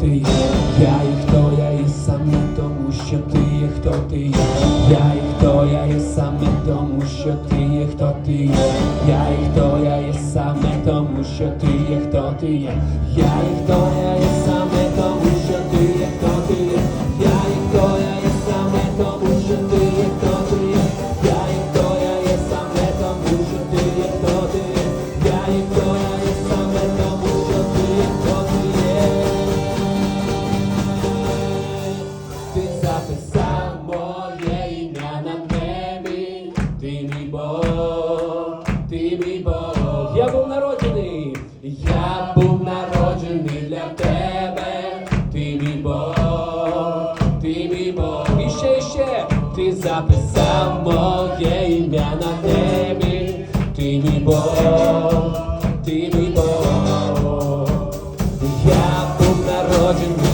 ти є, я і хто я і саме тому, що ти є, хто ти є, я і хто я і саме тому, що ти є, хто ти є, я і хто я і саме тому, що ти є, хто ти є, я і хто я. для тебе, ти мій Бог, ти мій Бог. І ще, і ще ти записав моє ім'я на небі, ти мій Бог, ти мій Бог. Я був народжений.